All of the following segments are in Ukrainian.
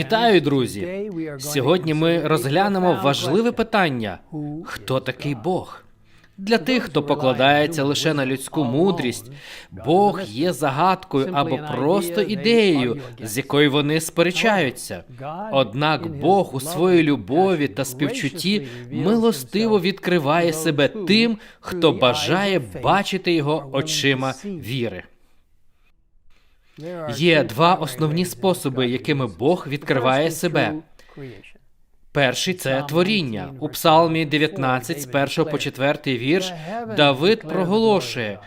Вітаю, друзі! Сьогодні ми розглянемо важливе питання: хто такий Бог? Для тих, хто покладається лише на людську мудрість, Бог є загадкою або просто ідеєю, з якою вони сперечаються. Однак Бог у своїй любові та співчутті милостиво відкриває себе тим, хто бажає бачити його очима віри. Є два основні способи, якими Бог відкриває себе. Перший це творіння. У Псалмі 19, з 1 по 4 вірш, Давид проголошує: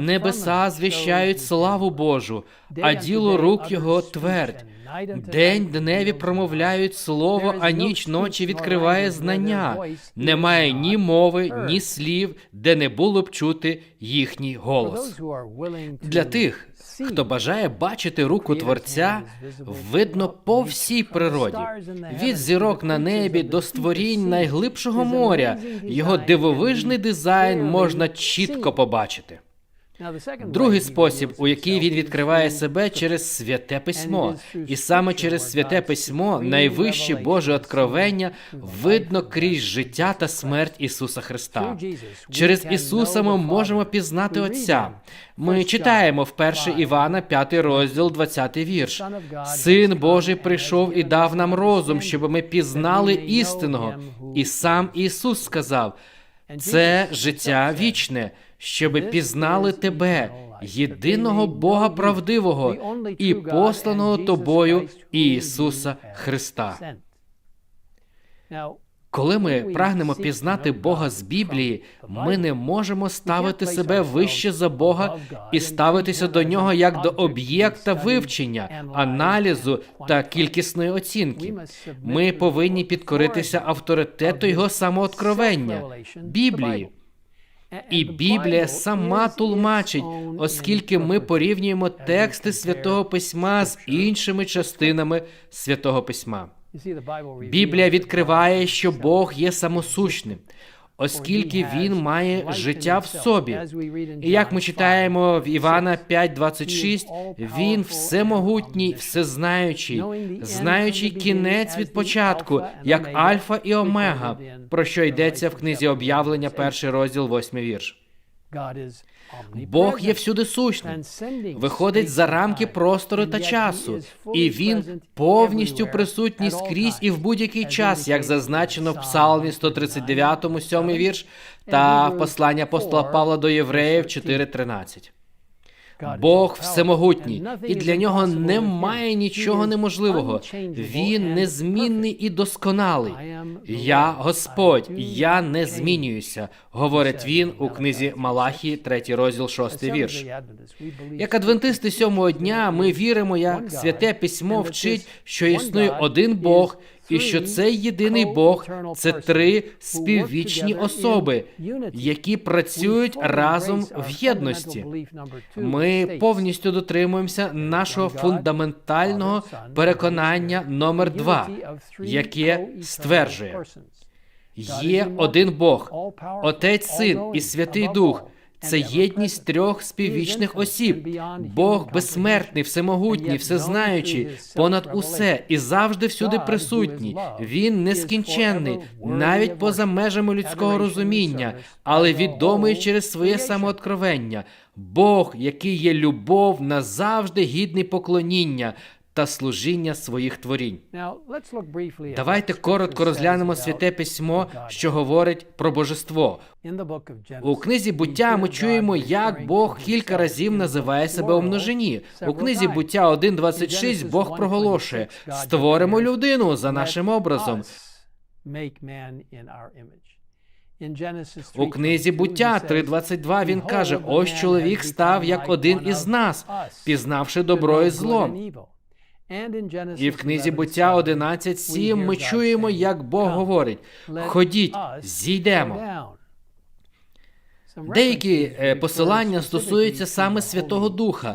небеса звіщають славу Божу, а діло рук його твердь. День дневі промовляють слово, а ніч ночі відкриває знання. Немає ні мови, ні слів, де не було б чути їхній голос. Для тих, хто бажає бачити руку Творця, видно по всій природі, від зірок на небі до створінь найглибшого моря. Його дивовижний дизайн можна чітко побачити. Другий спосіб, у який він відкриває себе через святе письмо, і саме через святе письмо найвище Боже откровення видно крізь життя та смерть Ісуса Христа. Через Ісуса ми можемо пізнати Отця. Ми читаємо в 1 Івана, 5 розділ, 20 вірш. Син Божий прийшов і дав нам розум, щоб ми пізнали істинного. І сам Ісус сказав: це життя вічне щоб пізнали тебе, єдиного Бога правдивого і посланого тобою Ісуса Христа. Коли ми прагнемо пізнати Бога з Біблії, ми не можемо ставити себе вище за Бога і ставитися до нього як до об'єкта вивчення, аналізу та кількісної оцінки. Ми повинні підкоритися авторитету його самооткровення, Біблії. І Біблія сама тлумачить, оскільки ми порівнюємо тексти святого письма з іншими частинами святого письма. Біблія відкриває, що Бог є самосущним, оскільки він має життя в собі. І як ми читаємо в Івана 5.26, він всемогутній, всезнаючий, знаючий кінець від початку, як Альфа і Омега, про що йдеться в книзі об'явлення, перший розділ, восьмий вірш. Бог є всюди сущним, виходить за рамки простору та часу, і він повністю присутній скрізь і в будь-який час, як зазначено в Псалмі 139, 7 вірш, та в посланні апостола Павла до Євреїв 4.13. Бог всемогутній, і для нього немає нічого неможливого. Він незмінний і досконалий. Я Господь, я не змінююся, говорить він у книзі Малахії, 3 розділ, 6 вірш. Як адвентисти сьомого дня, ми віримо, як святе письмо вчить, що існує один Бог. І що цей єдиний Бог це три співвічні особи, які працюють разом в єдності. Ми повністю дотримуємося нашого фундаментального переконання номер два, яке стверджує: є один Бог, Отець, Син і Святий Дух. Це єдність трьох співвічних осіб. Бог безсмертний, всемогутній, всезнаючий, понад усе і завжди всюди присутній. Він нескінченний, навіть поза межами людського розуміння, але відомий через своє самооткровення. Бог, який є любов, назавжди гідний поклоніння. Та служіння своїх творінь. Давайте коротко розглянемо святе письмо, що говорить про божество. У книзі буття ми чуємо, як Бог кілька разів називає себе у множині. У книзі буття 1.26 Бог проголошує: створимо людину за нашим образом. У книзі буття 3.22 він каже: ось чоловік став як один із нас, пізнавши добро і зло. І в книзі буття 11.7 ми чуємо, як Бог говорить: ходіть, зійдемо. Деякі е, посилання стосуються саме Святого Духа.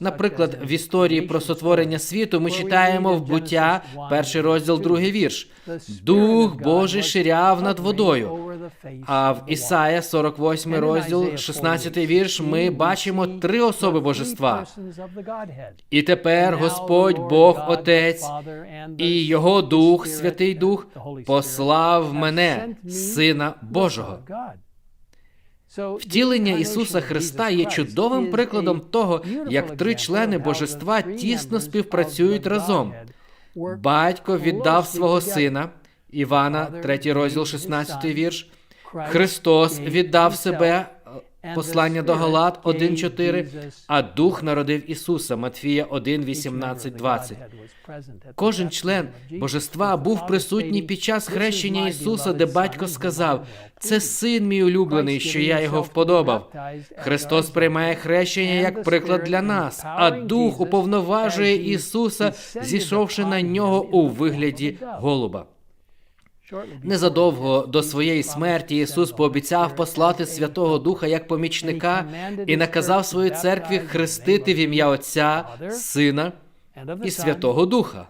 Наприклад, в історії про сотворення світу ми читаємо в буття, перший розділ, другий вірш. Дух Божий ширяв над водою. А в Ісая, 48 розділ, 16 вірш, ми бачимо три особи божества. І тепер Господь Бог Отець і Його Дух, Святий Дух, послав мене, Сина Божого. Втілення Ісуса Христа є чудовим прикладом того, як три члени божества тісно співпрацюють разом. Батько віддав свого сина, Івана, 3 розділ, 16 вірш. Христос віддав себе, послання до Галат 1.4, а Дух народив Ісуса, Матфія 1, 18, 20. Кожен член божества був присутній під час хрещення Ісуса, де батько сказав: це син мій улюблений, що я його вподобав. Христос приймає хрещення як приклад для нас, а Дух уповноважує Ісуса, зійшовши на нього у вигляді голуба. Незадовго до своєї смерті Ісус пообіцяв послати Святого Духа як помічника і наказав своїй церкві хрестити в ім'я Отця, Сина і Святого Духа.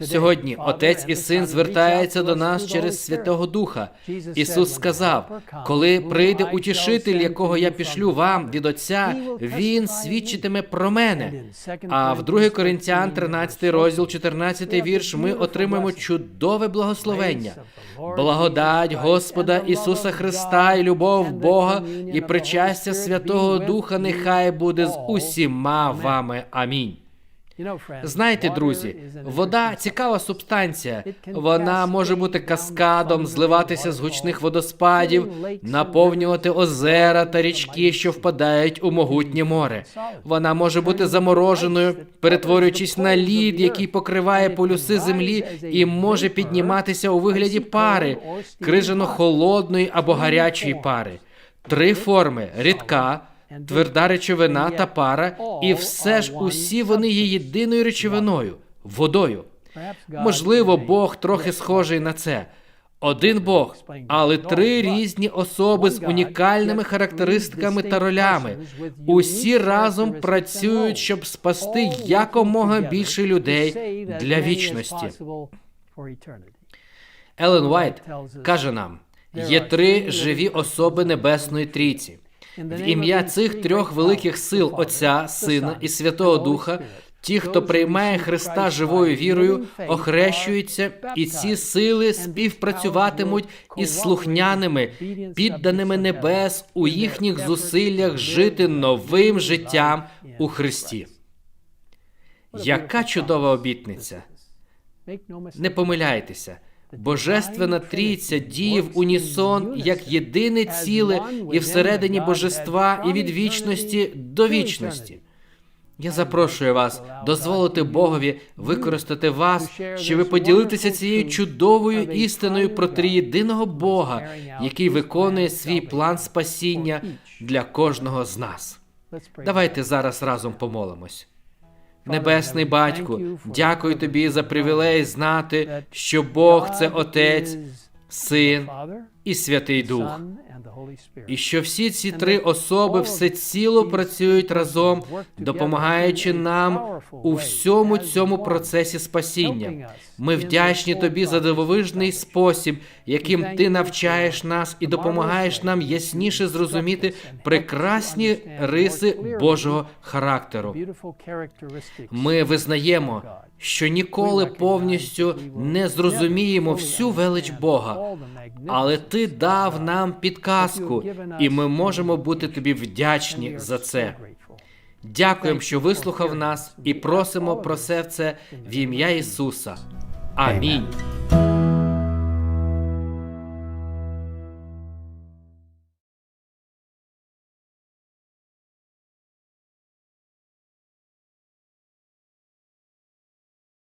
Сьогодні Отець і Син звертаються до нас через Святого Духа. Ісус сказав: коли прийде утішитель, якого я пішлю вам від Отця, він свідчитиме про мене. А в 2 Коринтян, 13 розділ, 14 вірш, ми отримаємо чудове благословення. Благодать Господа Ісуса Христа і любов Бога і причастя Святого Духа нехай буде з усіма вами. Амінь. Знаєте, друзі, вода цікава субстанція. Вона може бути каскадом, зливатися з гучних водоспадів, наповнювати озера та річки, що впадають у могутнє море. Вона може бути замороженою, перетворюючись на лід, який покриває полюси землі, і може підніматися у вигляді пари, крижано холодної або гарячої пари. Три форми: рідка тверда речовина та пара, і все ж усі вони є єдиною речовиною водою. Можливо, Бог трохи схожий на це. Один Бог, але три різні особи з унікальними характеристиками та ролями. Усі разом працюють, щоб спасти якомога більше людей для вічності. Елен Уайт каже нам: є три живі особи Небесної Трійці. В ім'я цих трьох великих сил Отця, Сина і Святого Духа, ті, хто приймає Христа живою вірою, охрещуються, і ці сили співпрацюватимуть із слухняними, підданими небес у їхніх зусиллях жити новим життям у Христі. Яка чудова обітниця! Не помиляйтеся. Божественна трійця діє в унісон як єдине ціле і всередині божества, і від вічності до вічності. Я запрошую вас дозволити Богові використати вас, щоб ви поділитися цією чудовою істиною про триєдиного Бога, який виконує свій план спасіння для кожного з нас. Давайте зараз разом помолимось. Небесний батьку, дякую тобі за привілей знати, що Бог це Отець, Син і Святий Дух. І що всі ці три особи всеціло працюють разом, допомагаючи нам у всьому цьому процесі спасіння. Ми вдячні тобі за дивовижний спосіб, яким ти навчаєш нас і допомагаєш нам ясніше зрозуміти прекрасні риси Божого характеру. Ми визнаємо, що ніколи повністю не зрозуміємо всю велич Бога, але ти дав нам підказку, і ми можемо бути тобі вдячні за це. Дякуємо, що вислухав нас, і просимо про все це в ім'я Ісуса. Амінь.